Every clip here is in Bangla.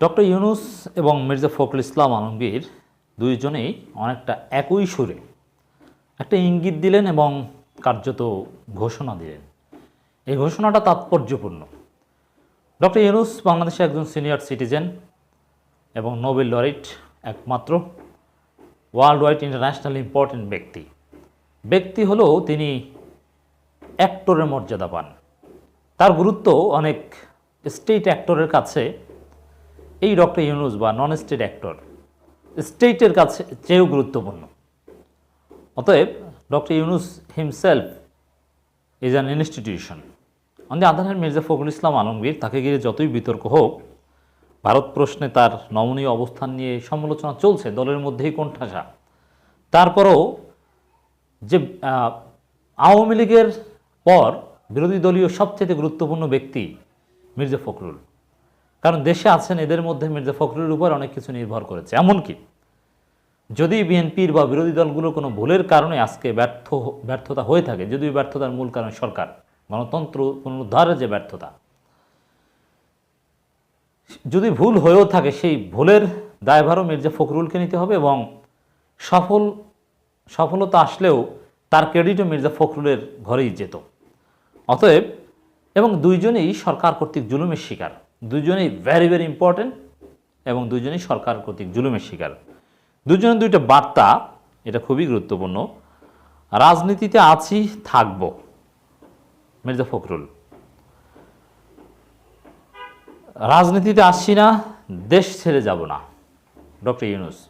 ডক্টর ইউনুস এবং মির্জা ফখরুল ইসলাম আলমগীর দুইজনেই অনেকটা একই সুরে একটা ইঙ্গিত দিলেন এবং কার্যত ঘোষণা দিলেন। এই ঘোষণাটা তাৎপর্যপূর্ণ। ডক্টর ইউনুস বাংলাদেশের একজন সিনিয়র সিটিজেন এবং নোবেল লরিট একমাত্র ওয়ার্ল্ড ওয়াইড ইন্টারন্যাশনাল ইম্পর্টেন্ট ব্যক্তি। ব্যক্তি হলেও তিনি অ্যাক্টরের মর্যাদা পান। তার গুরুত্ব অনেক স্টেট অ্যাক্টরের কাছে এই ডক্টর ইউনুস বা নন স্টেট অ্যাক্টর স্টেটের কাছে চেয়েও গুরুত্বপূর্ণ। অতএব doctor Yunus himself is an institution on the other hand, Mirza Fakhrul Islam Alamgir তাকে ঘিরে যতই বিতর্ক হোক, ভারত প্রশ্নে তার নমনীয় অবস্থান নিয়ে সমালোচনা চলছে, দলের মধ্যেই কোণঠাসা। তারপরও যে আওয়ামী লীগের পর বিরোধী দলীয় সবচেয়ে গুরুত্বপূর্ণ ব্যক্তি মির্জা ফখরুল। কারণ দেশে আছেন এদের মধ্যে মির্জা ফখরুলের উপর অনেক কিছু নির্ভর করেছে। এমনকি যদি বিএনপির বা বিরোধী দলগুলোর কোনো ভুলের কারণে আজকে ব্যর্থ, ব্যর্থতা হয়ে থাকে, যদিও ব্যর্থতার মূল কারণ সরকার, গণতন্ত্র পুনরুদ্ধারের যে ব্যর্থতা, যদি ভুল হয়েও থাকে, সেই ভুলের দায়ভারও মির্জা ফখরুলকে নিতে হবে এবং সফল, সফলতা আসলেও তার ক্রেডিটও মির্জা ফখরুলের ঘরেই যেত। অতএব, এবং দুইজনেই সরকার কর্তৃক জুলুমের শিকার। দুইজনেই ভ্যারি ভেরি ইম্পর্ট্যান্ট এবং দুজনেই সরকার কর্তৃক জুলুমের শিকার। দুজনের দুইটা বার্তা, এটা খুবই গুরুত্বপূর্ণ। রাজনীতিতে আছি, থাকব। মির্জা ফখরুল। রাজনীতিতে আসছি না, দেশ ছেড়ে যাব না। ডক্টর ইউনুস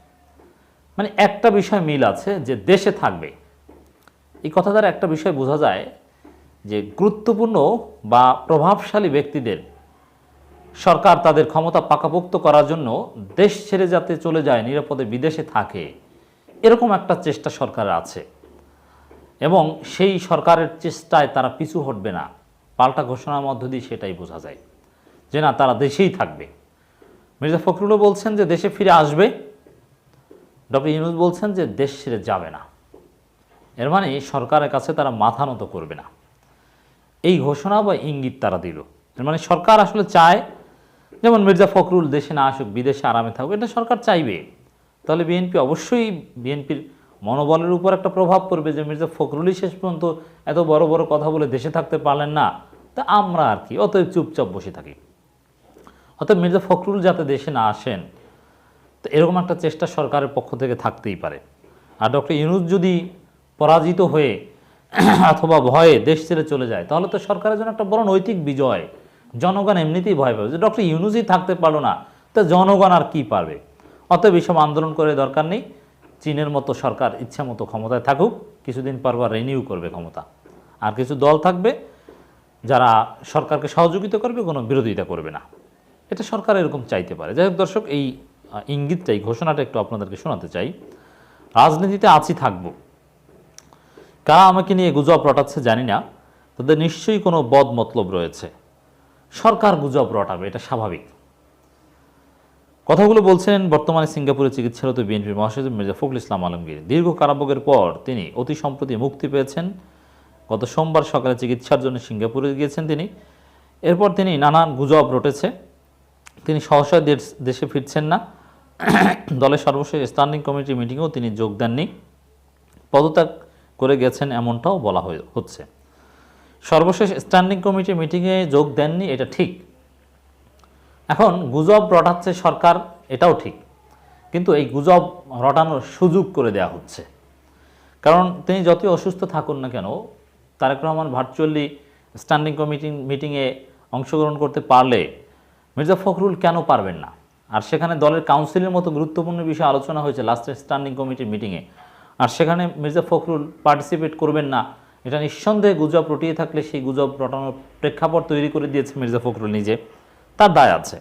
মানে একটা বিষয় মিল আছে যে দেশে থাকবে। এই কথা দ্বারা একটা বিষয় বোঝা যায় যে গুরুত্বপূর্ণ বা প্রভাবশালী ব্যক্তিদের সরকার তাদের ক্ষমতা পাকাপোক্ত করার জন্য দেশ ছেড়ে যাতে চলে যায়, নিরাপদে বিদেশে থাকে, এরকম একটা চেষ্টা সরকারের আছে। এবং সেই সরকারের চেষ্টায় তারা পিছু হটবে না। পাল্টা ঘোষণার মধ্য দিয়ে সেটাই বোঝা যায় যে না, তারা দেশেই থাকবে। মির্জা ফখরুলও বলছেন যে দেশে ফিরে আসবে। ডক্টর ইউনুস বলছেন যে দেশ ছেড়ে যাবে না। এর মানে সরকারের কাছে তারা মাথা নত করবে না। এই ঘোষণা বা ইঙ্গিত তারা দিল। এর মানে সরকার আসলে চায় যেমন মির্জা ফখরুল দেশে না আসুক, বিদেশে আরামে থাকুক, এটা সরকার চাইবে। তাহলে বিএনপি অবশ্যই বিএনপির মনোবলের উপর একটা প্রভাব পড়বে যে মির্জা ফখরুলই শেষ পর্যন্ত এত বড় বড় কথা বলে দেশে থাকতে পারলেন না। তা আমরা আর কি, অতএব চুপচাপ বসে থাকি। অতএব মির্জা ফখরুল যাতে দেশে না আসেন, তো এরকম একটা চেষ্টা সরকারের পক্ষ থেকে থাকতেই পারে। আর ডক্টর ইউনুস যদি পরাজিত হয়ে অথবা ভয়ে দেশ ছেড়ে চলে যায়, তাহলে তো সরকারের জন্য একটা বড় নৈতিক বিজয়। জনগণ এমনিতেই ভয় পাবে। যে ডক্টর ইউনুসই থাকতে পারল না, তা জনগণ আর কি পারবে? অতএব এসব আন্দোলন করে দরকার নেই। চীনের মতো সরকার ইচ্ছা মতো ক্ষমতায় থাকুক, কিছুদিন পর পর রিনিউ করবে ক্ষমতা। আর কিছু দল থাকবে যারা সরকারকে সহযোগিতা করবে, কোনো বিরোধিতা করবে না। এটা সরকার এরকম চাইতে পারে। যাই হোক দর্শক, এই ইঙ্গিতটাই ঘোষণাটা একটু আপনাদেরকে শোনাতে চাই। রাজনীতিতে আছি, থাকব। কারা আমাকে নিয়ে গুজব রটাচ্ছে জানি না, তাদের নিশ্চয়ই কোনো বদ মতলব রয়েছে। সরকার গুজব রটাবে, এটা স্বাভাবিক। কথাগুলো বলছেন বর্তমানে সিঙ্গাপুরে চিকিৎসারত বিএনপির মহাসচিব মির্জা ফখরুল ইসলাম আলমগীর। দীর্ঘ কারাভোগের পর তিনি অতি সম্প্রতি মুক্তি পেয়েছেন। গত সোমবার সকালে চিকিৎসার জন্য সিঙ্গাপুরে গিয়েছেন তিনি। এরপর তিনি নানান গুজব রটেছে। তিনি সহসা দেশ- ফিরছেন না। দলের সর্বশেষ স্ট্যান্ডিং কমিটি মিটিংয়েও তিনি যোগ দেননি। পদত্যাগ করে গেছেন এমনটাও বলা হচ্ছে। সর্বশেষ স্ট্যান্ডিং কমিটি মিটিংয়ে যোগ দেননি, এটা ঠিক। এখন গুজব রটাচ্ছে সরকার, এটাও ঠিক। কিন্তু এই গুজব রটানোর সুযোগ করে দেওয়া হচ্ছে। কারণ তিনি যতই অসুস্থ থাকুন না কেন, Tarique Rahman virtually standing committee মিটিংয়ে অংশগ্রহণ করতে পারলে মির্জা ফখরুল কেন পারবেন না? আর সেখানে দলের কাউন্সিলের মতো গুরুত্বপূর্ণ বিষয় আলোচনা হয়েছে লাস্টের স্ট্যান্ডিং কমিটির মিটিংয়ে। আর সেখানে মির্জা ফখরুল পার্টিসিপেট করবেন না এটা নিঃসন্দেহে গুজব রটিয়ে থাকলে সেই গুজব রটানোর প্রেক্ষাপট তৈরি করে দিয়েছে মির্জা ফখরুল নিজে। তার দায় আছে।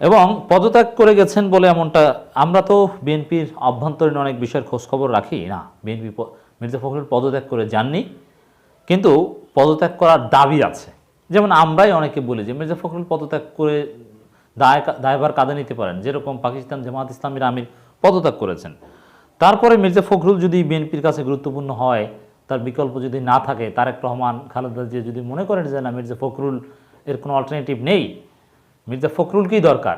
এবং পদত্যাগ করে গেছেন বলে এমনটা আমরা তো বিএনপির অভ্যন্তরীণ অনেক বিষয়ের খোঁজখবর রাখি। না, বিএনপি মির্জা ফখরুল পদত্যাগ করে যাননি। কিন্তু পদত্যাগ করার দাবি আছে। যেমন আমরাই অনেকে বলি যে মির্জা ফখরুল পদত্যাগ করে দায় দায়ভার কাঁধে নিতে পারেন। যেরকম পাকিস্তান জামাত ইসলামীর আমির পদত্যাগ করেছেন। তারপরে মির্জা ফখরুল যদি বিএনপির কাছে গুরুত্বপূর্ণ হয় তার বিকল্প যদি না থাকে, তারেক রহমান, খালেদা জিয়া যদি মনে করেন যে না, মির্জা ফখরুল এর কোনো অল্টারনেটিভ নেই, মির্জা ফখরুলকেই দরকার,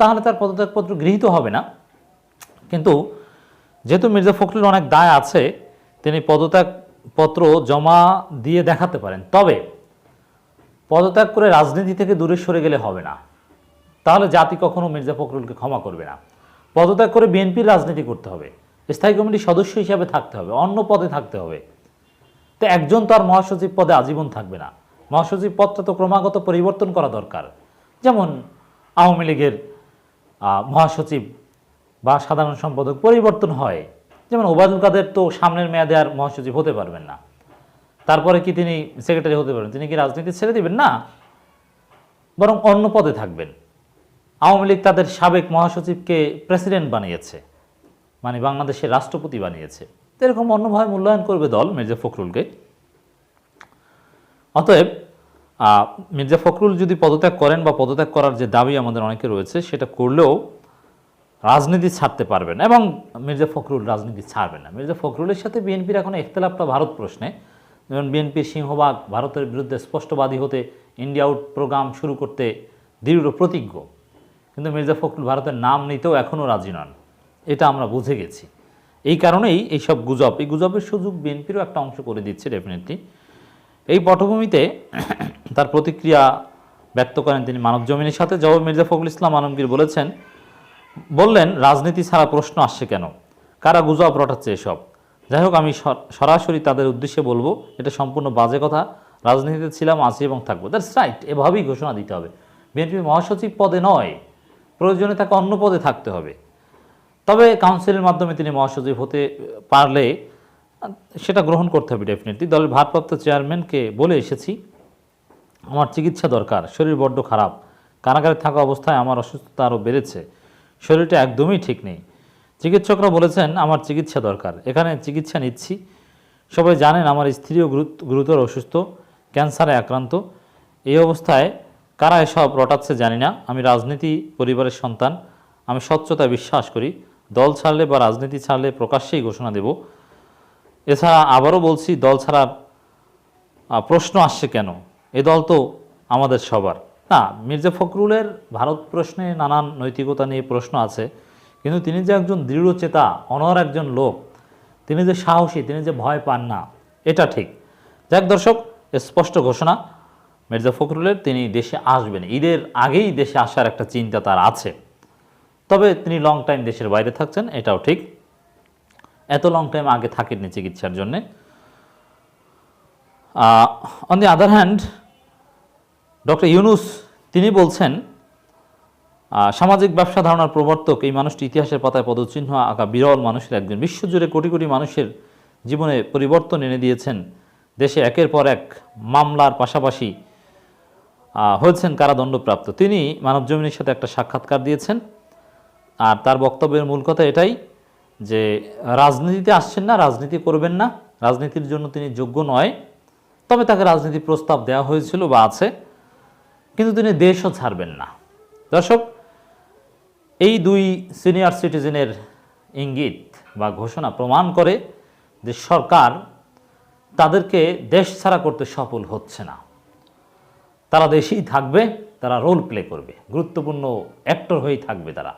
তাহলে তার পদত্যাগপত্র গৃহীত হবে না। কিন্তু যেহেতু মির্জা ফখরুল অনেক দায় আছে, তিনি পদত্যাগপত্র জমা দিয়ে দেখাতে পারেন। তবে পদত্যাগ করে রাজনীতি থেকে দূরে সরে গেলে হবে না। তাহলে জাতি কখনো মির্জা ফখরুলকে ক্ষমা করবে না। পদত্যাগ করে বিএনপির রাজনীতি করতে হবে। স্থায়ী কমিটির সদস্য হিসাবে থাকতে হবে, অন্য পদে থাকতে হবে। তো একজন তো আর মহাসচিব পদে আজীবন থাকবে না। মহাসচিব পদটা তো ক্রমাগত পরিবর্তন করা দরকার। যেমন আওয়ামী লীগের মহাসচিব বা সাধারণ সম্পাদক পরিবর্তন হয়। যেমন ওবায়দুল কাদের তো সামনের মেয়াদে আর মহাসচিব হতে পারবেন না। তারপরে কি তিনি সেক্রেটারি হতে পারবেন? তিনি কি রাজনীতি ছেড়ে দিবেন? না। বরং অন্য পদে থাকবেন। আওয়ামী লীগ তাদের সাবেক মহাসচিবকে প্রেসিডেন্ট বানিয়েছে। মানে বাংলাদেশের রাষ্ট্রপতি বানিয়েছে। এরকম অন্যভাবে মূল্যায়ন করবে দল মির্জা ফখরুলকে। অতএব মির্জা ফখরুল যদি পদত্যাগ করেন বা পদত্যাগ করার যে দাবি আমাদের অনেকে রয়েছে, সেটা করলেও রাজনীতি ছাড়তে পারবেন এবং মির্জা ফখরুল রাজনীতি ছাড়বেন না। মির্জা ফখরুলের সাথে বিএনপির এখন ইখতলাফটা ভারত প্রশ্নে। যেমন বিএনপির সিংহবাগ ভারতের বিরুদ্ধে স্পষ্টবাদী হতে ইন্ডিয়া আউট প্রোগ্রাম শুরু করতে দৃঢ় প্রতিজ্ঞ। কিন্তু মির্জা ফখরুল ভারতের নাম নিতেও এখনও রাজি নন। এটা আমরা বুঝে গেছি। এই কারণেই এইসব গুজব, এই গুজবের সুযোগ বিএনপিরও একটা অংশ করে দিচ্ছে ডেফিনেটলি এই পটভূমিতে তার প্রতিক্রিয়া ব্যক্ত করেন তিনি মানব জমিনের সাথে। জবাব মির্জা ফখরুল ইসলাম আলমগীর বলেছেন, বললেন, রাজনীতি ছাড়া প্রশ্ন আসছে কেন? কারা গুজব রটাচ্ছে এসব? যাই হোক, আমি সরাসরি তাদের উদ্দেশ্যে বলব, এটা সম্পূর্ণ বাজে কথা। রাজনীতিতে ছিলাম, আছি এবং থাকব। দ্যাটস রাইট এভাবেই ঘোষণা দিতে হবে। বিএনপি মহাসচিব পদে নয়, প্রয়োজনে তাকে অন্য পদে থাকতে হবে। তবে কাউন্সিলের মাধ্যমে তিনি মহাসচিব হতে পারলে, সেটা গ্রহণ করতে হবে ডেফিনেটলি দলের ভারপ্রাপ্ত চেয়ারম্যানকে বলে এসেছি, আমার চিকিৎসা দরকার, শরীর বড্ড খারাপ, কারাগারে থাকা অবস্থায় আমার অসুস্থতা আরও বেড়েছে, শরীরটা একদমই ঠিক নেই। চিকিৎসকরা বলেছেন, আমার চিকিৎসা দরকার, এখানে চিকিৎসা নিচ্ছি। সবাই জানেন আমার স্ত্রীও গুরুত- গুরুতর অসুস্থ, ক্যান্সারে আক্রান্ত। এই অবস্থায় কারা এসব রটাচ্ছে জানি না। আমি রাজনীতি, পরিবারের সন্তান, আমি স্বচ্ছতায় বিশ্বাস করি। দল ছাড়লে বা রাজনীতি ছাড়লে প্রকাশ্যেই ঘোষণা দেব। এছাড়া আবারও বলছি, দল ছাড়ার প্রশ্ন আসছে কেন? এ দল তো আমাদের সবার। না, মির্জা ফখরুলের ভারত প্রশ্নে নানান নৈতিকতা নিয়ে প্রশ্ন আছে, কিন্তু তিনি যে একজন দৃঢ়চেতা অনর একজন লোক, তিনি যে সাহসী, তিনি যে ভয় পান না, এটা ঠিক। যাক দর্শক স্পষ্ট ঘোষণা। মির্জা ফখরুলের তিনি দেশে আসবেন। ঈদের আগেই দেশে আসার একটা চিন্তা তার আছে। তবে তিনি লং টাইম দেশের বাইরে থাকছেন, এটাও ঠিক। এত লং টাইম আগে থাকেননি চিকিৎসার জন্যে। On the other hand doctor Yunus, তিনি বলছেন সামাজিক ব্যবসা ধারণার প্রবর্তক, এই মানুষটি ইতিহাসের পাতায় পদচিহ্ন আঁকা বিরল মানুষের একজন। বিশ্বজুড়ে কোটি কোটি মানুষের জীবনে পরিবর্তন এনে দিয়েছেন। দেশে একের পর এক মামলার পাশাপাশি হয়েছেন কারাদণ্ডপ্রাপ্ত। তিনি মানব জমিনের সাথে একটা সাক্ষাৎকার দিয়েছেন। আর তার বক্তব্যের মূল কথা এটাই যে রাজনীতিতে আসছেন না, রাজনীতি করবেন না। রাজনীতির জন্য তিনি যোগ্য নয়। তবে তাকে রাজনীতি প্রস্তাব দেওয়া হয়েছিল বা আছে, কিন্তু তিনি দেশও ছাড়বেন না। দর্শক, এই দুই সিনিয়র সিটিজেনের ইঙ্গিত বা ঘোষণা প্রমাণ করে যে সরকার তাদেরকে দেশ ছাড়া করতে সফল হচ্ছে না। তারা দেশেই থাকবে, তারা রোল প্লে করবে। গুরুত্বপূর্ণ অ্যাক্টর হয়েই থাকবে তারা।